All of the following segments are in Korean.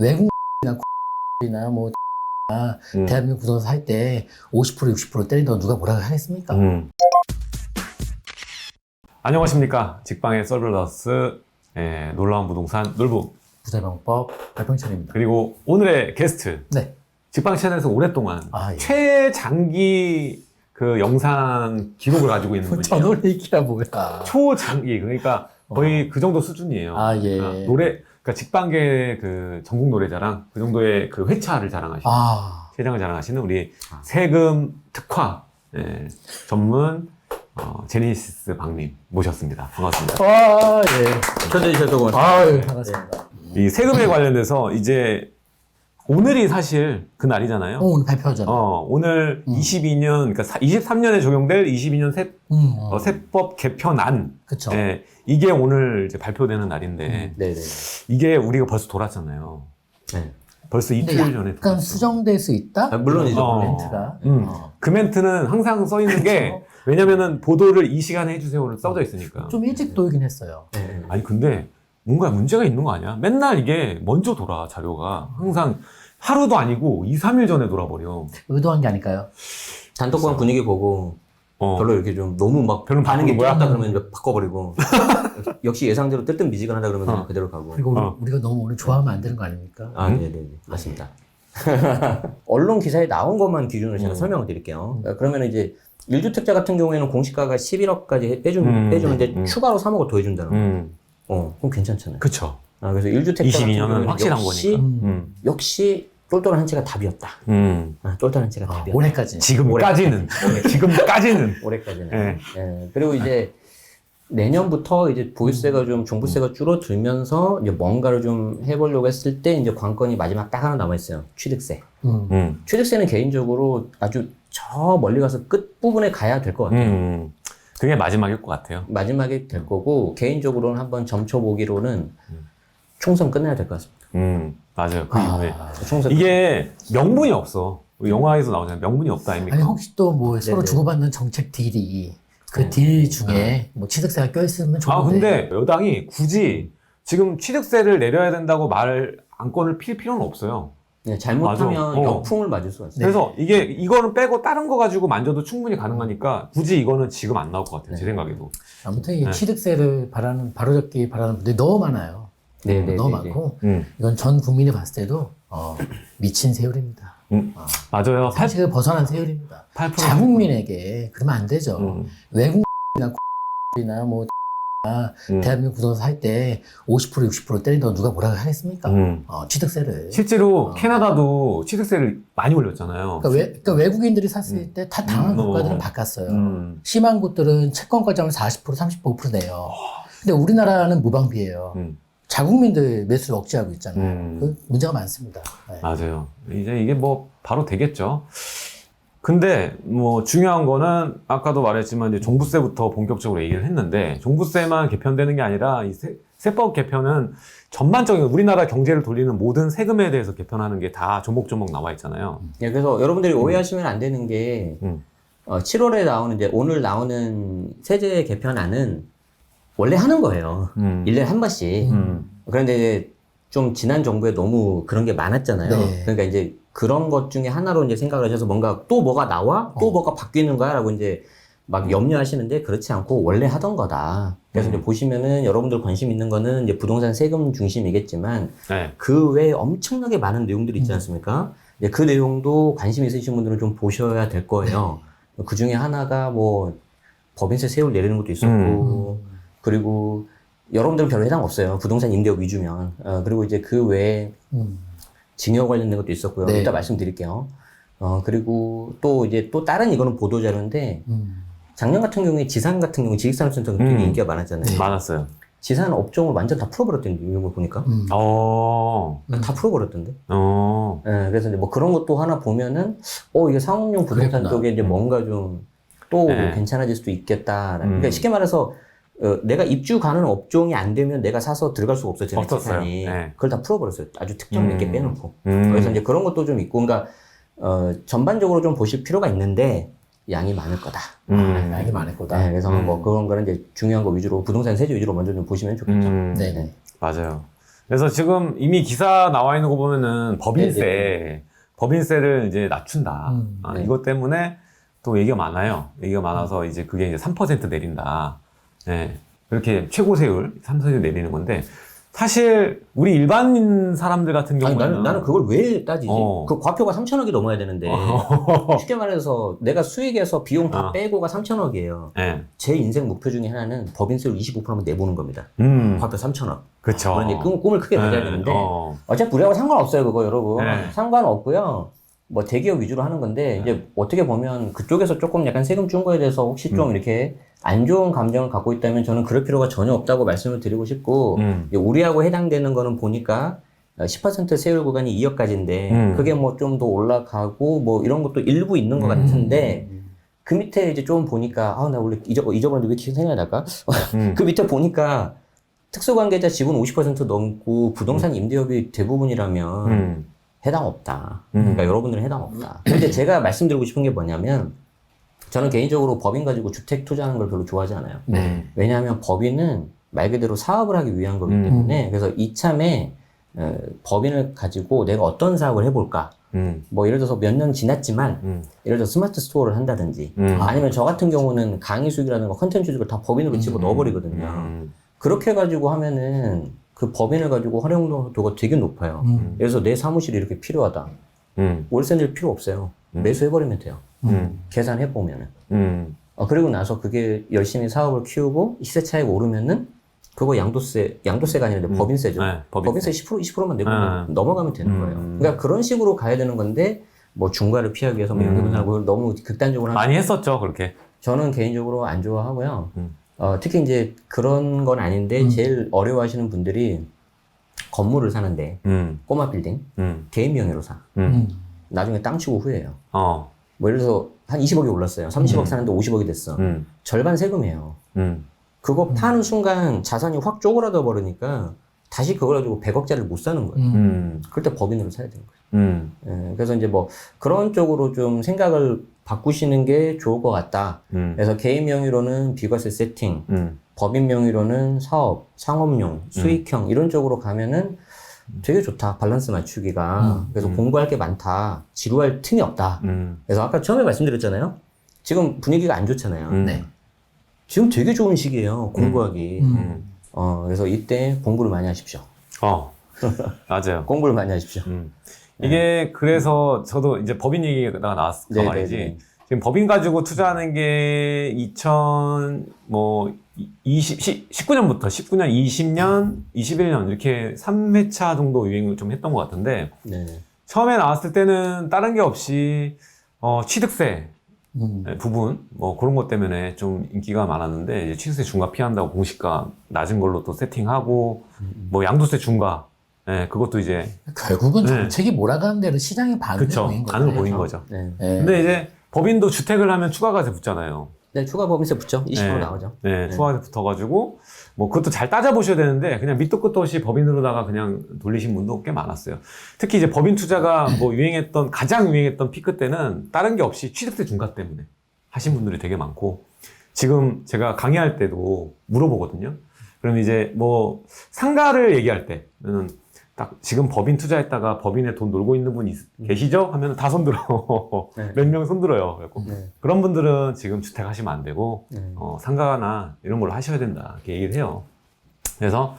외국이나 이나 뭐 음. 대한민국 부동산 살 때 50% 60% 때린다고 누가 뭐라고 하겠습니까? 음. 안녕하십니까. 직방의 썰블러스 예, 놀라운 부동산 놀부 부자방법 발평찬입니다. 그리고 오늘의 게스트 네. 직방 채널에서 오랫동안 아, 예. 최장기 그 영상 기록을 가지고 있는 분이에요. 저놀리기라 뭐야. 초장기 그러니까 거의 그 정도 수준이에요. 아, 예. 아, 노래 그러니까 직방계 그 전국 노래자랑 그 정도의 그 회차를 자랑하시는 아, 세장을 자랑하시는 우리 세금 특화 예, 전문 어, 제니시스 박님 모셨습니다. 반갑습니다. 와, 예. 초대해 주셔서 고맙습니다. 아유, 반갑습니다. 이 세금에 관련돼서 이제 오늘이 사실 그 날이잖아요. 어, 오늘 발표하잖아. 어, 오늘 음. 22년, 그러니까 23년에 적용될 22년 세, 음, 어, 세법 개편안. 그쵸. 예, 이게 오늘 이제 발표되는 날인데, 네네. 이게 우리가 벌써 돌았잖아요. 네. 벌써 근데 이틀 전에. 약간. 수정될 수 있다? 아, 물론이죠. 어. 멘트가. 음. 어. 그 멘트는 항상 써 있는 게. 왜냐면은 보도를 이 시간에 해주세요를 써져 있으니까. 좀 일찍 도이긴 했어요. 네. 아니, 근데 뭔가 문제가 있는 거 아니야? 맨날 이게 먼저 돌아, 자료가. 항상 하루도 아니고 2, 3일 전에 돌아버려. 의도한 게 아닐까요? 단톡방 분위기 보고 어. 별로 이렇게 좀 너무 막 별로 반응이 바꾸는 거야? 뛰었다 그러면 이제 바꿔버리고 역시 예상대로 뜨뜻미지근하다 그러면 그냥 어. 그대로 가고 그리고 우리- 어. 우리가 너무 오늘 좋아하면 안 되는 거 아닙니까? 아 음? 네네 맞습니다 언론 기사에 나온 것만 기준으로 제가 음. 설명을 드릴게요 그러면 이제 1주택자 같은 경우에는 공시가가 11억까지 빼주, 음, 빼주는데 음. 추가로 3억을 더해준다는 거예요 음, 어 그럼 괜찮잖아요 그쵸. 아, 그래서 1주택자 22 년은 같은 경우에는 확실한 역시, 거니까. 음. 음, 역시 똘똘한 한치가 답이었다 음. 아, 똘똘한 한치가 아, 답이었다 올해까지. 지금까지는. 지금까지는. 올해까지는. 네. 예, 그리고 이제 내년부터 이제 보유세가 좀 종부세가 줄어들면서 이제 뭔가를 좀 해보려고 했을 때 이제 관건이 마지막 딱 하나 남아 있어요. 취득세. 음. 음, 취득세는 개인적으로 아주 저 멀리 가서 끝 부분에 가야 될 것 같아요. 음. 그게 마지막일 것 같아요. 마지막에 될 거고 개인적으로는 한번 점쳐 보기로는 음. 총선 끝내야 될 것 같습니다. 음, 맞아요. 그 이후에. 아, 총선 이게 명분이 없어. 영화에서 나오잖아요. 명분이 없다 아닙니까? 아니 혹시 또 뭐 서로 네네. 주고받는 정책 딜이 그 네. 딜 중에 뭐 취득세가 껴있으면 좋은데 아, 근데 여당이 굳이 지금 취득세를 내려야 된다고 말 안건을 필 필요는 없어요. 네, 잘못하면 맞아. 어. 역풍을 맞을 수가 있어요. 네. 그래서 이게 이거는 빼고 다른 거 가지고 만져도 충분히 가능하니까 굳이 이거는 지금 안 나올 것 같아요. 제 네. 생각에도. 아무튼 이 네. 취득세를 바라는 바로잡기 바라는 분들이 너무 많아요. 네, 네, 너무 네, 네. 많고 음, 이건 전 국민이 봤을 때도 어, 미친 세율입니다. 음. 어, 맞아요. 8, 사실을 벗어난 세율입니다. 8%. 자국민에게 그러면 안 되죠. 음, 외국이나 이나 뭐 음, 대한민국 부동산 살 때 50% 60% 때린다고 누가 뭐라고 하겠습니까? 음. 어, 취득세를. 실제로 어. 캐나다도 취득세를 많이 올렸잖아요. 그러니까, 외, 그러니까 외국인들이 샀을 때다 당한 음, 국가들은 어. 바꿨어요. 음, 심한 곳들은 채권가점을 40% 35% 내요. 근데 우리나라는 무방비예요. 음, 자국민들 매수를 억제하고 있잖아요. 음. 그 문제가 많습니다. 네. 맞아요. 이제 이게 뭐 바로 되겠죠. 근데 뭐 중요한 거는 아까도 말했지만 이제 종부세부터 본격적으로 얘기를 했는데 종부세만 개편되는 게 아니라 이 세, 세법 개편은 전반적인 우리나라 경제를 돌리는 모든 세금에 대해서 개편하는 게 다 조목조목 나와 있잖아요. 예, 그래서 여러분들이 오해하시면 안 되는 게, 음. 어, 7월에 나오는, 이제 오늘 나오는 세제 개편안은 원래 하는 거예요. 음. 1년에 한 번씩. 음. 그런데 이제 좀 지난 정부에 너무 그런 게 많았잖아요. 네. 그러니까 이제 그런 것 중에 하나로 이제 생각을 하셔서 뭔가 또 뭐가 나와? 또 어. 뭐가 바뀌는 거야? 라고 이제 막 염려하시는데 그렇지 않고 원래 하던 거다. 그래서 음. 이제 보시면은 여러분들 관심 있는 거는 이제 부동산 세금 중심이겠지만 네. 그 외에 엄청나게 많은 내용들이 있지 음. 않습니까? 이제 그 내용도 관심 있으신 분들은 좀 보셔야 될 거예요. 그 중에 하나가 뭐 법인세 세율 내리는 것도 있었고, 그리고 여러분들은 별로 해당 없어요. 부동산 임대업 위주면. 어, 그리고 이제 그 외에 음. 증여 관련된 것도 있었고요. 네. 이따 말씀드릴게요. 어, 그리고 또 이제 또 다른 이거는 보도자료인데, 음. 작년 같은 경우에 지산 같은 경우 지식산업센터가 되게 음. 인기가 많았잖아요. 네. 많았어요. 지산 업종을 완전 다 풀어버렸던데, 이런 거 보니까. 음. 어, 음. 다 풀어버렸던데. 어, 예, 그래서 이제 뭐 그런 것도 하나 보면은, 어, 이게 상업용 부동산 그랬구나. 쪽에 이제 음. 뭔가 좀 또 네. 괜찮아질 수도 있겠다. 음. 그러니까 쉽게 말해서, 어, 내가 입주 가는 업종이 안 되면 내가 사서 들어갈 수가 없었어요. 재산이. 네. 그걸 다 풀어버렸어요. 아주 특정 몇 개 음. 빼놓고. 음. 그래서 이제 그런 것도 좀 있고, 그러니까, 어, 전반적으로 좀 보실 필요가 있는데, 양이 많을 거다. 음. 양이 많을 거다. 네, 그래서 음. 뭐 그런 거는 이제 중요한 거 위주로, 부동산 세제 위주로 먼저 좀 보시면 좋겠죠. 음. 네네. 맞아요. 그래서 지금 이미 기사 나와 있는 거 보면은 법인세, 네, 법인세를 이제 낮춘다. 음, 아, 네. 이것 때문에 또 얘기가 많아요. 얘기가 많아서 이제 그게 이제 3% 내린다. 예. 그렇게 최고 세율 3% 내리는 건데 사실 우리 일반 사람들 같은 아니, 경우에는 나는, 나는 그걸 왜 따지지? 어. 그 과표가 3천억이 넘어야 되는데. 쉽게 말해서 내가 수익에서 비용 다 어. 빼고가 3천억이에요. 예. 제 인생 목표 중에 하나는 법인세를 25%만 내보는 겁니다. 음. 과표 3천억. 그쵸. 그런 이제 꿈, 꿈을 크게 가져야 예, 되는데 어. 어차피 우리하고 상관없어요 그거 여러분 네. 상관없고요 뭐 대기업 위주로 하는 건데 이제 어떻게 보면 그쪽에서 조금 약간 세금 준 거에 대해서 혹시 좀 음. 이렇게 안 좋은 감정을 갖고 있다면 저는 그럴 필요가 전혀 없다고 말씀을 드리고 싶고 음. 이제 우리하고 해당되는 거는 보니까 어, 10% 세율 구간이 2억까지인데 음. 그게 뭐 좀 더 올라가고 뭐 이런 것도 일부 있는 것 음. 같은데 그 밑에 이제 좀 보니까 아 나 원래 잊어, 잊어버렸는데 왜 이렇게 생각이 날까 음. 그 밑에 보니까 특수관계자 지분 50% 넘고 부동산 임대업이 대부분이라면 음. 해당 없다. 음. 그러니까 여러분들은 해당 없다. 근데 제가 말씀드리고 싶은 게 뭐냐면 저는 개인적으로 법인 가지고 주택 투자하는 걸 별로 좋아하지 않아요. 네. 왜냐하면 법인은 말 그대로 사업을 하기 위한 거기 음. 때문에 그래서 이참에 어, 법인을 가지고 내가 어떤 사업을 해볼까. 음. 뭐 예를 들어서 몇 년 지났지만 음. 예를 들어 스마트 스토어를 한다든지 음. 아니면 저 같은 경우는 강의 수익이라든가 컨텐츠 수익을 다 법인으로 집어 넣어버리거든요. 음. 그렇게 가지고 하면은 그 법인을 가지고 활용도가 되게 높아요. 음. 그래서 내 사무실이 이렇게 필요하다. 음. 월세 낼 필요 없어요. 음. 매수해버리면 돼요. 음. 계산해보면은. 음. 어, 그리고 나서 그게 열심히 사업을 키우고 시세 차익 오르면은 그거 양도세, 양도세가 아니라 음. 법인세죠. 네, 법인세 10% 20%만 내고 아. 넘어가면 되는 음. 거예요. 그러니까 그런 식으로 가야 되는 건데 뭐 중과를 피하기 위해서 뭐 음. 연기분하고 너무 극단적으로 많이 했었죠, 그렇게. 저는 개인적으로 안 좋아하고요. 음. 어, 특히 이제 그런 건 아닌데 음. 제일 어려워하시는 분들이 건물을 사는데 음. 꼬마 빌딩 음. 개인 명의로 사. 음. 음. 나중에 땅 치고 후회해요. 어. 뭐 예를 들어서 한 20억이 올랐어요. 30억 음. 사는데 50억이 됐어. 음. 절반 세금이에요. 음. 그거 음. 파는 순간 자산이 확 쪼그라져 버리니까 다시 그걸 가지고 100억짜리를 못 사는 거예요. 음. 음. 그럴 때 법인으로 사야 되는 거예요. 음. 예, 그래서 이제 뭐 그런 쪽으로 좀 생각을 바꾸시는 게 좋을 것 같다. 음. 그래서 개인 명의로는 비과세 세팅, 음. 법인 명의로는 사업, 상업용, 수익형 이런 쪽으로 가면은 되게 좋다. 밸런스 맞추기가. 그래서 음. 공부할 게 많다. 지루할 틈이 없다. 음. 그래서 아까 처음에 말씀드렸잖아요. 지금 분위기가 안 좋잖아요. 음. 네. 지금 되게 좋은 시기예요. 공부하기. 음. 음. 어, 그래서 이때 공부를 많이 하십시오. 어. 맞아요. 공부를 많이 하십시오. 음. 이게 그래서 저도 이제 법인 얘기가 나왔을까 네, 말이지. 네, 네. 지금 법인 가지고 투자하는 게 2000, 뭐, 20, 19년부터 19년, 20년, 21년 이렇게 3회차 정도 유행을 좀 했던 것 같은데, 네. 처음에 나왔을 때는 다른 게 없이, 어, 취득세 음. 부분, 뭐 그런 것 때문에 좀 인기가 많았는데, 이제 취득세 중과 피한다고 공시가 낮은 걸로 또 세팅하고, 뭐 양도세 중과, 예, 그것도 이제, 결국은 네. 정책이 몰아가는 대로 시장의 반응을 그쵸. 보인 거예요. 반응을 보인 거죠. 네. 네. 근데 이제 법인도 주택을 하면 추가가세 붙잖아요. 네, 추가 법인세 붙죠. 20% 네. 나오죠. 네, 네. 추가세 붙어가지고 뭐 그것도 잘 따져보셔야 되는데 그냥 밑도 끝도 없이 법인으로다가 그냥 돌리신 분도 꽤 많았어요. 특히 이제 법인 투자가 뭐 유행했던 가장 유행했던 피크 때는 다른 게 없이 취득세 중과 때문에 하신 분들이 되게 많고 지금 제가 강의할 때도 물어보거든요. 그럼 이제 뭐 상가를 얘기할 때는 딱 지금 법인 투자했다가 법인에 돈 놀고 있는 분 있- 계시죠? 하면 다 손들어. 네. 몇 명 손들어요. 그래갖고 네. 그런 분들은 지금 주택 하시면 안 되고 네. 어, 상가나 이런 걸로 하셔야 된다 이렇게 얘기를 해요. 그래서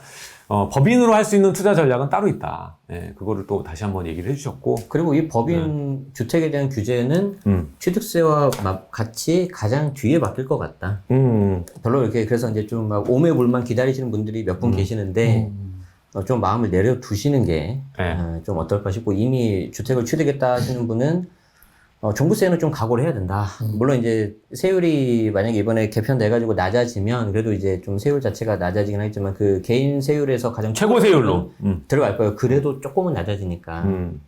어, 법인으로 할 수 있는 투자 전략은 따로 있다. 예, 그거를 또 다시 한번 얘기를 해주셨고, 그리고 이 법인 주택에 대한 규제는 음, 취득세와 막 같이 가장 뒤에 맡길 것 같다. 음, 별로 이렇게 그래서 이제 좀 막 오매불만 기다리시는 분들이 몇분 음. 계시는데 음. 어, 좀 마음을 내려두시는 게 네. 어, 좀 어떨까 싶고 이미 주택을 취득했다 하시는 분은 어, 종부세는 좀 각오를 해야 된다. 음. 물론 이제 세율이 만약에 이번에 개편돼가지고 낮아지면 그래도 이제 좀 세율 자체가 낮아지긴 하겠지만 그 개인 세율에서 가장 최고 세율로, 음, 들어갈 거예요. 그래도 조금은 낮아지니까 음,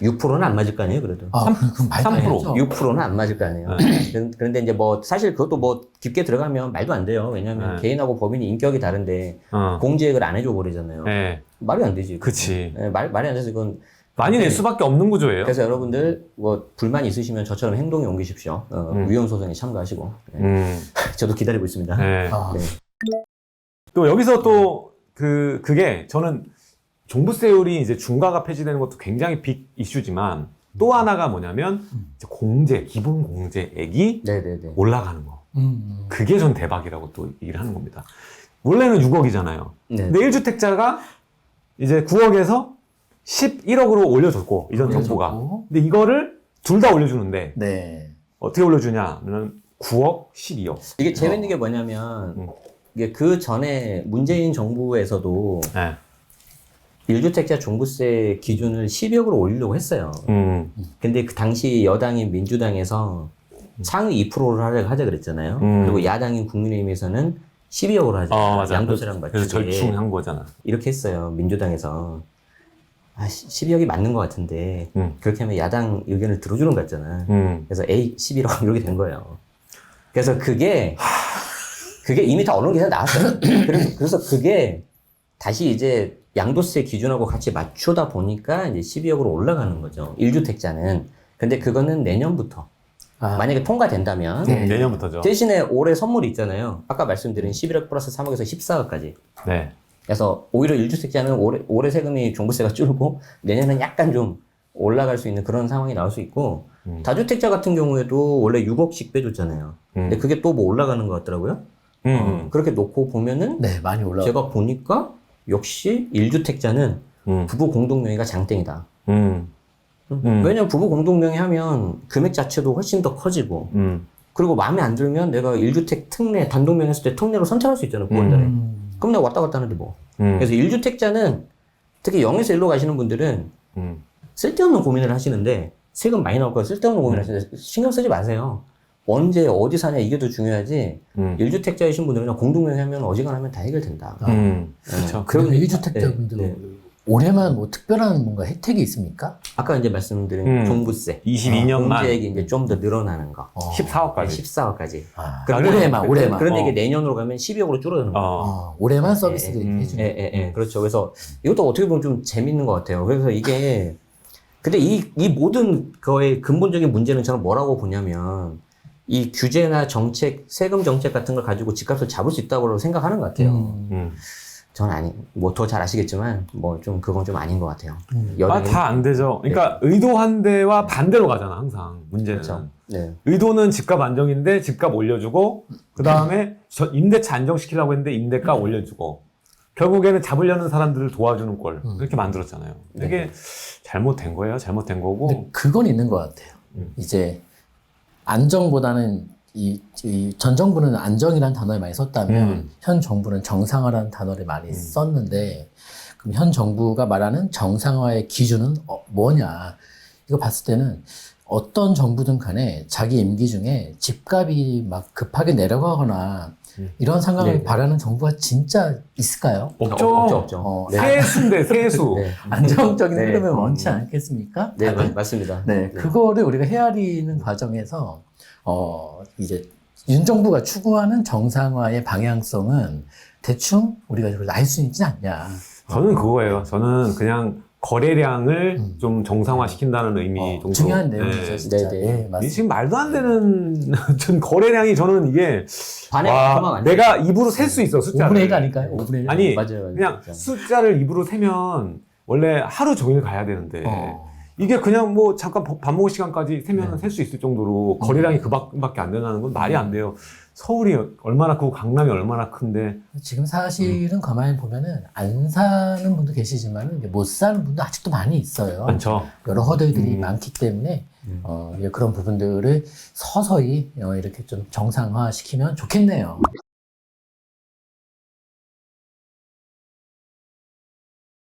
6%는 안 맞을 거 아니에요, 그래도. 아, 삼- 그럼 그럼 말도 안 3%. 되죠. 6%는 안 맞을 거 아니에요. 그런- 그런데 이제 뭐 사실 그것도 뭐 깊게 들어가면 말도 안 돼요. 왜냐하면 네. 개인하고 법인이 인격이 다른데 어, 공제액을 안 해줘 버리잖아요. 네, 말이 안 되지. 그치. 네, 말 말이 안 돼서 이건 많이 낼 네. 수밖에 없는 구조예요. 그래서 여러분들 뭐 불만 있으시면 저처럼 행동에 옮기십시오. 어, 음. 위헌 소송에 참가하시고. 네. 음, 저도 기다리고 있습니다. 네. 아, 네. 또 여기서 또 그, 그게 저는 종부세율이 이제 중과가 폐지되는 것도 굉장히 빅 이슈지만 또 하나가 뭐냐면 이제 공제, 기본 공제액이 네네네. 올라가는 거. 음. 그게 전 대박이라고 또 얘기를 하는 겁니다. 원래는 6억이잖아요. 네. 근데 1주택자가 이제 9억에서 11억으로 올려줬고, 이전 정부가. 근데 이거를 둘 다 올려주는데, 네. 어떻게 올려주냐면 9억, 12억. 이게 재밌는 게 뭐냐면 음. 이게 그 전에 문재인 정부에서도 네. 1주택자 종부세 기준을 10억으로 올리려고 했어요. 음, 근데 그 당시 여당인 민주당에서 상위 2%를 하자, 하자 그랬잖아요. 음. 그리고 야당인 국민의힘에서는 12억으로 하자. 어, 맞아. 양도세랑 그래서 맞추게. 절충한 거잖아. 이렇게 했어요. 민주당에서. 아, 12억이 맞는 것 같은데 음. 그렇게 하면 야당 의견을 들어주는 것 같잖아. 음. 그래서 A 11억 이렇게 된 거예요. 그래서 그게 그게 이미 다 언론 기사에 나왔어요. 그래서, 그래서 그게 다시 이제 양도세 기준하고 같이 맞추다 보니까 이제 12억으로 올라가는 거죠. 1주택자는. 근데 그거는 내년부터 아, 만약에 통과된다면 네. 음, 내년부터죠. 대신에 올해 선물이 있잖아요. 아까 말씀드린 11억 플러스 3억에서 14억까지. 네. 그래서 오히려 1주택자는 올해, 올해 세금이 종부세가 줄고 내년은 약간 좀 올라갈 수 있는 그런 상황이 나올 수 있고 음. 다주택자 같은 경우에도 원래 6억씩 빼줬잖아요. 음. 근데 그게 또 뭐 올라가는 것 같더라고요. 음. 어, 그렇게 놓고 보면은 네, 많이 올라. 제가 보니까 역시 1주택자는 음. 부부 공동명의가 장땡이다. 음. 음. 왜냐면 부부 공동명의 하면 금액 자체도 훨씬 더 커지고 음. 그리고 마음에 안 들면 내가 1주택 특례 단독명 했을 때 특례로 선택할 수 있잖아요. 9월달에. 음. 그럼 내가 왔다 갔다 하는데 뭐. 음. 그래서 1주택자는 특히 0에서 1로 가시는 분들은 음. 쓸데없는 고민을 하시는데 세금 많이 나올 거야 쓸데없는 고민을 하시는데 신경 쓰지 마세요. 언제 어디 사냐 이게 더 중요하지. 음. 1주택자이신 분들은 그냥 공동명의 하면 어지간하면 다 해결된다. 음. 네. 그렇죠. 그럼 그리고 1주택자분들 네, 네. 올해만 뭐 특별한 뭔가 혜택이 있습니까? 아까 이제 말씀드린 음. 종부세 22년만 공제액이 이제 좀 더 늘어나는 거. 어. 14억까지. 14억까지. 아, 그런데- 올해만, 그- 올해만. 그런데 이게 어. 내년으로 가면 12억으로 줄어드는 거. 어. 어, 올해만 서비스를 음. 해주는. 예, 예, 예. 그렇죠. 그래서 이것도 어떻게 보면 좀 재밌는 것 같아요. 그래서 이게, 근데 이, 이 모든 거의 근본적인 문제는 저는 뭐라고 보냐면, 이 규제나 정책, 세금 정책 같은 걸 가지고 집값을 잡을 수 있다고 생각하는 것 같아요. 음. 음. 저는 아니, 뭐 더 잘 아시겠지만, 뭐 좀 그건 좀 아닌 것 같아요. 음. 아, 다 안 되죠. 그러니까 의도한 데와 반대로 가잖아, 항상. 문제는. 그렇죠. 네. 의도는 집값 안정인데 집값 올려주고, 그 다음에 임대차 안정시키려고 했는데 임대가 올려주고, 결국에는 잡으려는 사람들을 도와주는 꼴. 음. 그렇게 만들었잖아요. 네. 이게 잘못된 거예요. 잘못된 거고. 근데 그건 있는 것 같아요. 음. 이제 안정보다는 이, 이 전 정부는 안정이라는 단어를 많이 썼다면 음. 현 정부는 정상화라는 단어를 많이 음. 썼는데 그럼 현 정부가 말하는 정상화의 기준은 어, 뭐냐? 이거 봤을 때는 어떤 정부든 간에 자기 임기 중에 집값이 막 급하게 내려가거나 음. 이런 상황을 네. 바라는 정부가 진짜 있을까요? 없죠. 없죠, 없죠. 어, 네. 세수인데, 세수. 네. 안정적인 네. 흐름을 음. 원치 않겠습니까? 네, 아, 맞- 맞습니다. 네, 그거를 우리가 헤아리는 과정에서 어 이제 윤 정부가 추구하는 정상화의 방향성은 대충 우리가 알 수 있지 않냐. 저는 그거예요. 저는 그냥 거래량을 음. 좀 정상화시킨다는 의미 어, 정도. 중요한 내용이죠, 네. 진짜. 네, 네. 예, 맞습니다. 지금 말도 안 되는 전 거래량이 저는 이게 반에 와, 그만 안. 내가 입으로 셀 수 있어 숫자를 5분의 1 아닐까요? 5분의 1. 아니, 맞아요, 맞아요. 그냥. 숫자를 입으로 세면 원래 하루 종일 가야 되는데 어. 이게 그냥 뭐 잠깐 밥- 밥 먹을 시간까지 세면 네. 셀수 있을 정도로 거래량이 그밖에 안 된다는 건 말이 안 돼요. 서울이 얼마나 크고 강남이 얼마나 큰데 지금 사실은 가만히 보면은 안 사는 분도 계시지만 못 사는 분도 아직도 많이 있어요. 많죠. 여러 허들들이 음. 많기 때문에 음. 어, 그런 부분들을 서서히 어, 이렇게 좀 정상화 시키면 좋겠네요.